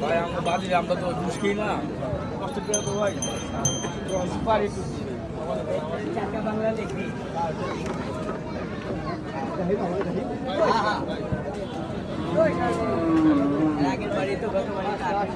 ভাই আমরা বাজি আমরা তো জুস খেয়ে না। কষ্ট করে তো ভাই পারি আগের